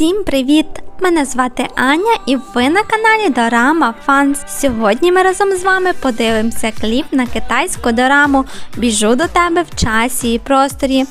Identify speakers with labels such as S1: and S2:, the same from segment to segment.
S1: Всім привіт! Мене звати Аня і ви на каналі Дорама Фанс. Сьогодні ми разом з вами подивимося кліп на китайську дораму Біжу до тебе в часі і просторі.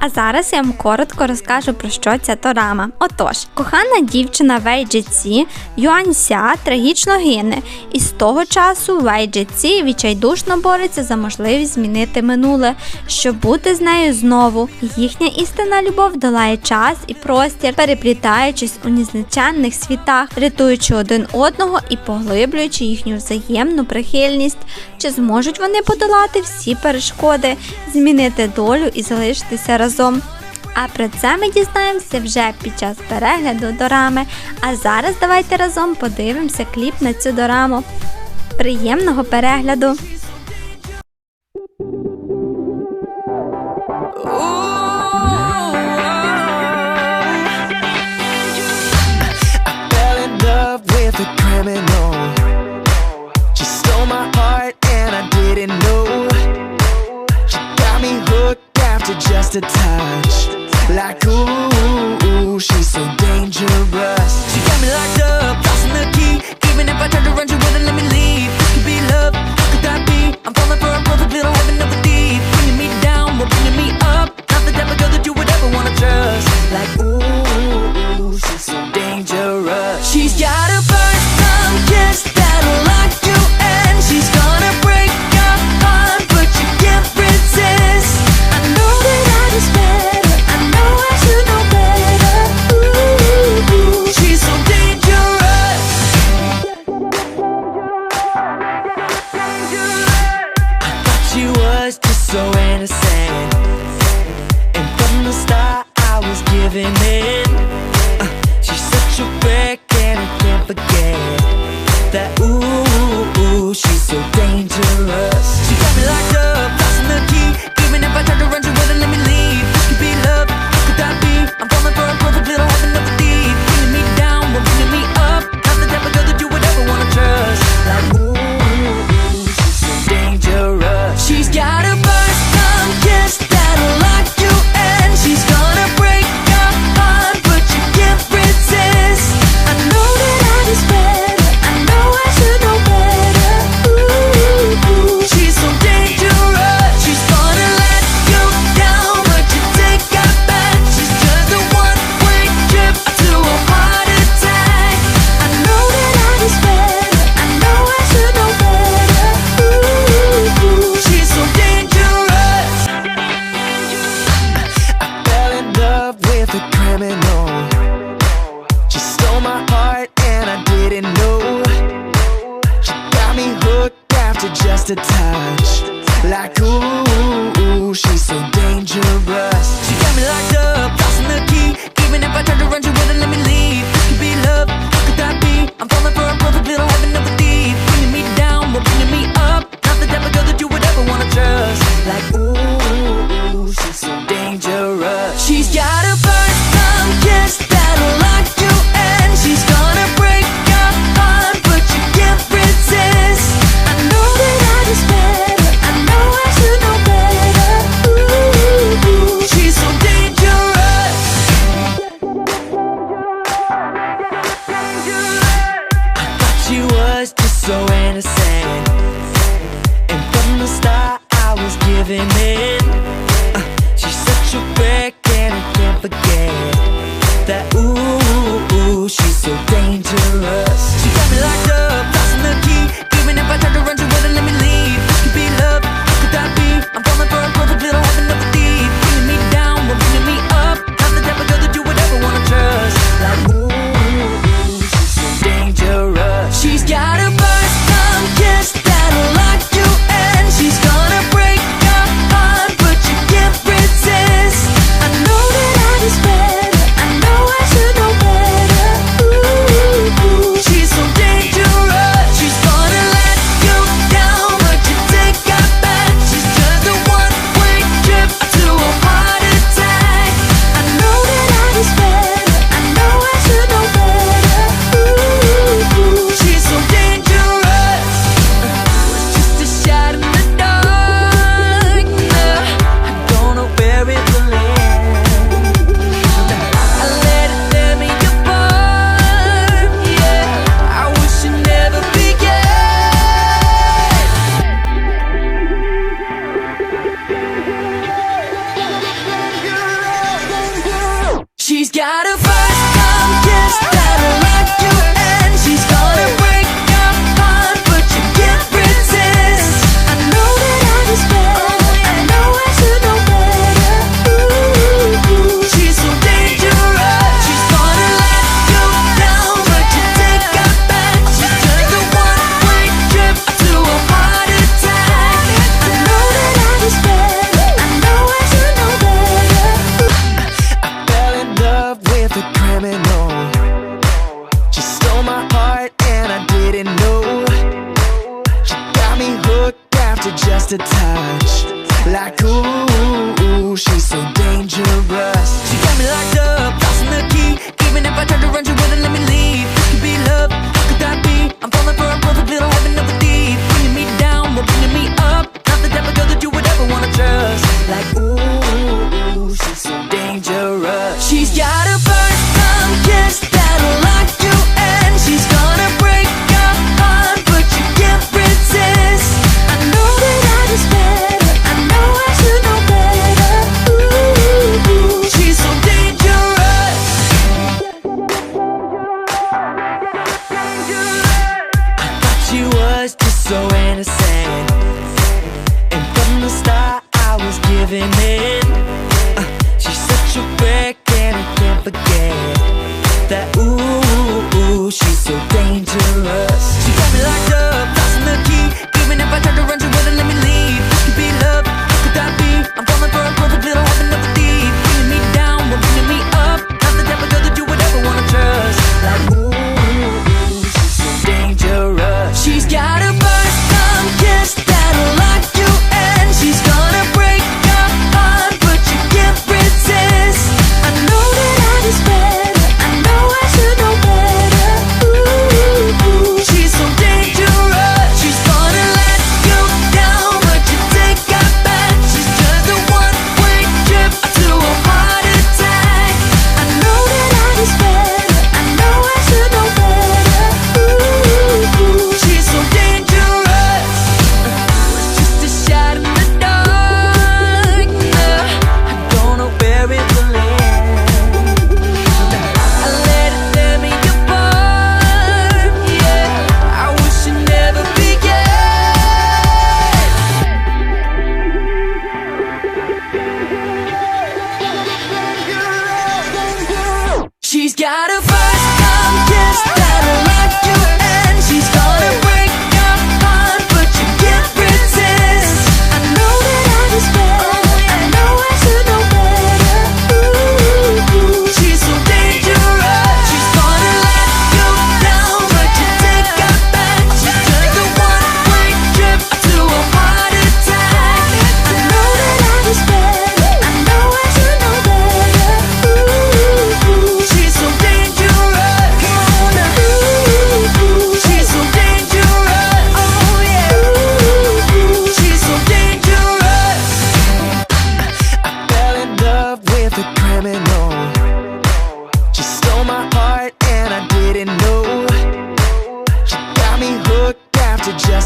S1: А зараз я вам коротко розкажу про що ця дорама. Отож, кохана дівчина Вей Джеці Юанься трагічно гине, і з того часу Вей Джеці відчайдушно бореться за можливість змінити минуле, щоб бути з нею знову. Їхня істинна любов долає час і простір, переплітає повертаючись у незначенних світах, рятуючи один одного і поглиблюючи їхню взаємну прихильність, чи зможуть вони подолати всі перешкоди, змінити долю і залишитися разом. А про це ми дізнаємося вже під час перегляду дорами. А зараз давайте разом подивимося кліп на цю дораму. Приємного перегляду!
S2: to time. forget. didn't know. She got me hooked after just a touch. Like ooh, she's so dangerous. She got me locked up, tossing the key. Even if I tried to run, she wouldn't let me leave. This could be love, how could that be? I'm falling for a perfect little heaven of a thief Bringing me down, but bringing me up. Not the type of girl that you would ever wanna trust. Like ooh to say.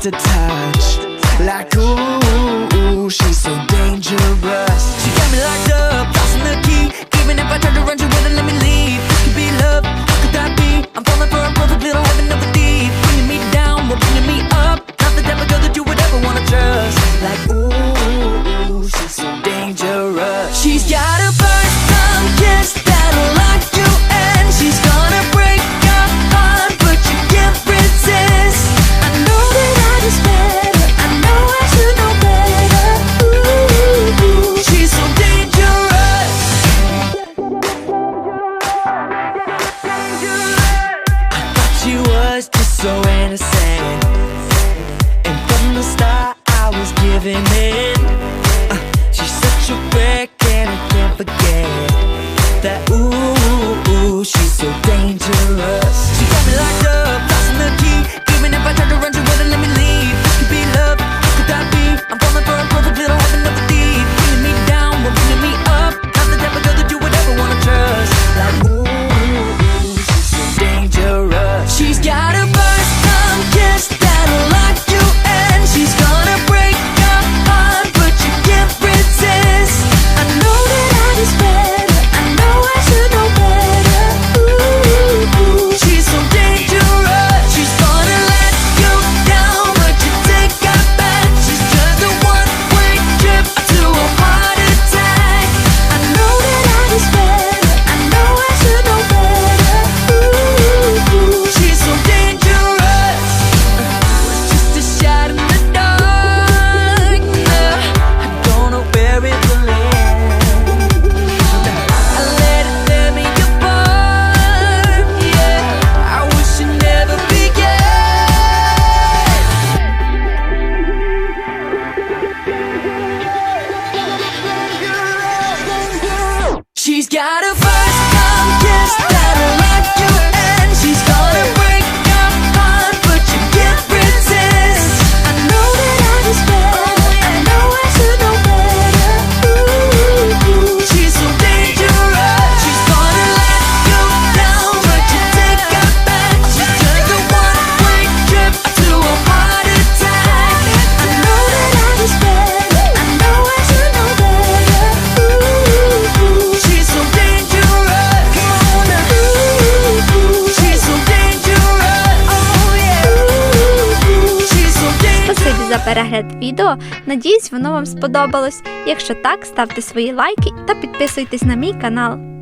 S2: The time. so innocent. And from the start, I was giving in. Uh, she's such a wreck, and I can't forget that. Ooh, ooh, ooh she's so dangerous.
S1: відео. Надіюсь, воно вам сподобалось. Якщо так, ставте свої лайки та підписуйтесь на мій канал.